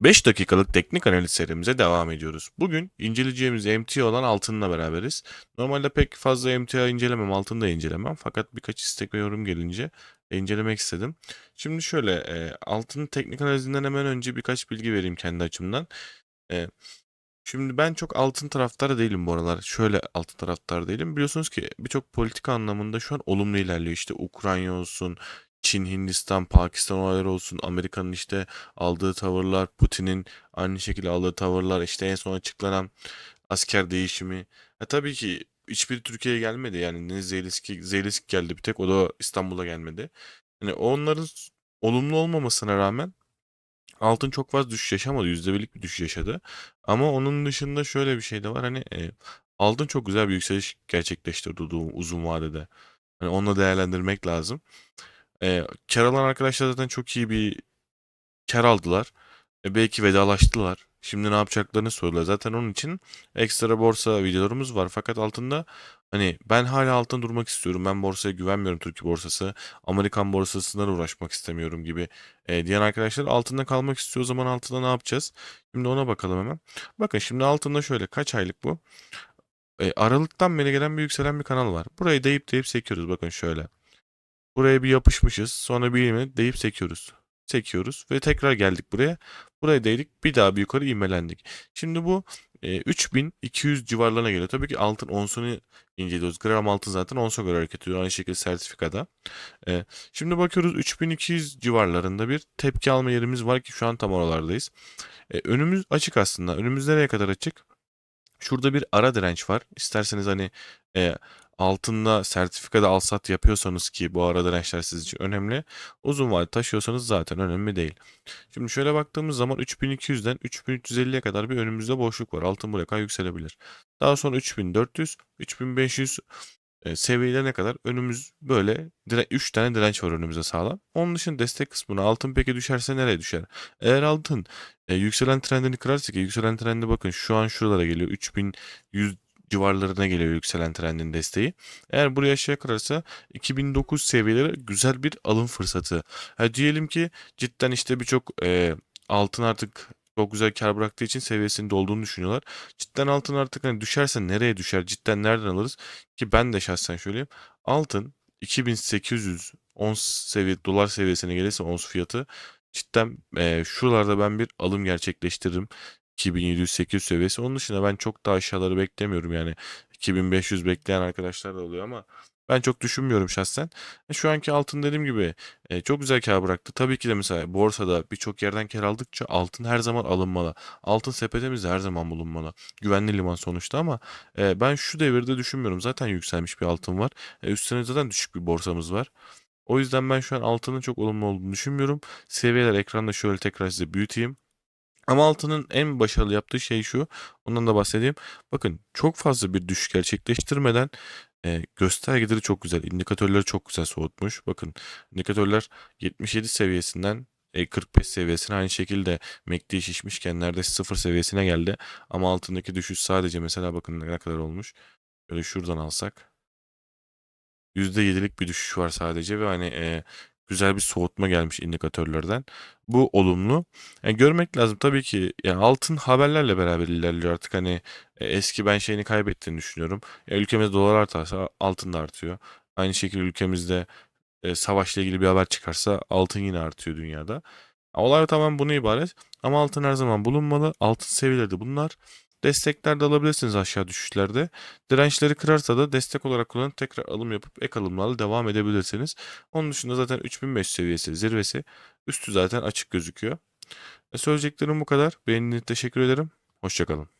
5 dakikalık teknik analiz serimize devam ediyoruz. Bugün inceleyeceğimiz emtia olan altınla beraberiz. Normalde pek fazla emtia incelemem, altını da incelemem. Fakat birkaç istek ve yorum gelince incelemek istedim. Şimdi şöyle, e, altının teknik analizinden hemen önce birkaç bilgi vereyim kendi açımdan. E, şimdi ben çok altın taraftarı değilim bu aralar. Şöyle altın taraftarı değilim. Biliyorsunuz ki birçok politika anlamında şu an olumlu ilerliyor. İşte Ukrayna olsun, Çin, Hindistan, Pakistan olayları olsun, Amerika'nın işte aldığı tavırlar, Putin'in aynı şekilde aldığı tavırlar, işte en son açıklanan asker değişimi. E tabii ki hiçbir Türkiye'ye gelmedi yani ne Zelenski, Zelenski geldi bir tek o da İstanbul'a gelmedi. Yani onların olumlu olmamasına rağmen altın çok fazla düşüş yaşamadı. Yüzde birlik bir düşüş yaşadı. Ama onun dışında şöyle bir şey de var. Hani e, altın çok güzel bir yükseliş gerçekleştirdi uzun, vadede. Hani onu değerlendirmek lazım. E, kar alan arkadaşlar zaten çok iyi bir kar aldılar. E, belki vedalaştılar. Şimdi ne yapacaklarını soruyorlar. Zaten onun için ekstra borsa videolarımız var. Fakat altında hani ben hala altın durmak istiyorum. Ben borsaya güvenmiyorum Türkiye borsası. Amerikan borsasından uğraşmak istemiyorum gibi e, diyen arkadaşlar altında kalmak istiyor. O zaman altında ne yapacağız? Şimdi ona bakalım hemen. Bakın şimdi altında şöyle kaç aylık bu? E, Aralıktan beri gelen bir yükselen bir kanal var. Burayı deyip deyip sekiyoruz. Bakın şöyle. Buraya bir yapışmışız. Sonra bir ilme deyip sekiyoruz. Sekiyoruz ve tekrar geldik buraya. Buraya değdik. Bir daha bir yukarı ivmelendik. Şimdi bu e, 3200 civarlarına geliyor. Tabii ki altın onsunu inceliyoruz. Gram altın zaten onsa göre hareket ediyor. Aynı şekilde sertifikada. E, şimdi bakıyoruz 3200 civarlarında bir tepki alma yerimiz var ki şu an tam oralardayız. E, önümüz açık aslında. Önümüz nereye kadar açık? Şurada bir ara direnç var. İsterseniz hani e, altında sertifikada alsat yapıyorsanız ki bu ara dirençler sizin için önemli. Uzun vade taşıyorsanız zaten önemli değil. Şimdi şöyle baktığımız zaman 3200'den 3350'ye kadar bir önümüzde boşluk var. Altın buraya kadar yükselebilir. Daha sonra 3400, 3500 e, seviyelerine kadar önümüz böyle 3 tane direnç var önümüzde sağlam. Onun dışında destek kısmına altın peki düşerse nereye düşer? Eğer altın e, yükselen trendini kırarsa ki yükselen trendi bakın şu an şuralara geliyor. 3100 civarlarına geliyor yükselen trendin desteği. Eğer buraya aşağı kırarsa 2009 seviyeleri güzel bir alım fırsatı. Ha, diyelim ki cidden işte birçok e, altın artık çok güzel kar bıraktığı için seviyesinde olduğunu düşünüyorlar. Cidden altın artık hani düşerse nereye düşer? Cidden nereden alırız? Ki ben de şahsen söyleyeyim. Altın 2800 ons seviye dolar seviyesine gelirse ons fiyatı cidden e, şuralarda ben bir alım gerçekleştiririm. 2700-800 seviyesi. Onun dışında ben çok daha aşağıları beklemiyorum yani. 2500 bekleyen arkadaşlar da oluyor ama ben çok düşünmüyorum şahsen. E, şu anki altın dediğim gibi e, çok güzel kar bıraktı. Tabii ki de mesela borsada birçok yerden kar aldıkça altın her zaman alınmalı. Altın sepetimizde her zaman bulunmalı. Güvenli liman sonuçta ama e, ben şu devirde düşünmüyorum. Zaten yükselmiş bir altın var. E, üstüne zaten düşük bir borsamız var. O yüzden ben şu an altının çok olumlu olduğunu düşünmüyorum. Seviyeler ekranda şöyle tekrar size büyüteyim. Ama altının en başarılı yaptığı şey şu. Ondan da bahsedeyim. Bakın çok fazla bir düşüş gerçekleştirmeden e, göstergeleri çok güzel. indikatörleri çok güzel soğutmuş. Bakın indikatörler 77 seviyesinden e, 45 seviyesine aynı şekilde MACD şişmişken neredeyse sıfır seviyesine geldi. Ama altındaki düşüş sadece mesela bakın ne kadar olmuş. Böyle şuradan alsak. %7'lik bir düşüş var sadece ve hani e, güzel bir soğutma gelmiş indikatörlerden. Bu olumlu. Yani görmek lazım tabii ki yani altın haberlerle beraber ilerliyor artık hani e, eski ben şeyini kaybettiğini düşünüyorum. Ya ülkemizde dolar artarsa altın da artıyor. Aynı şekilde ülkemizde e, savaşla ilgili bir haber çıkarsa altın yine artıyor dünyada. Olay tamamen bunu ibaret. Ama altın her zaman bulunmalı. Altın seviyeleri bunlar. Destekler de alabilirsiniz aşağı düşüşlerde. Dirençleri kırarsa da destek olarak kullanıp tekrar alım yapıp ek alımlarla devam edebilirsiniz. Onun dışında zaten 3500 seviyesi zirvesi. Üstü zaten açık gözüküyor. E söyleyeceklerim bu kadar. Beğendiğiniz teşekkür ederim. Hoşçakalın.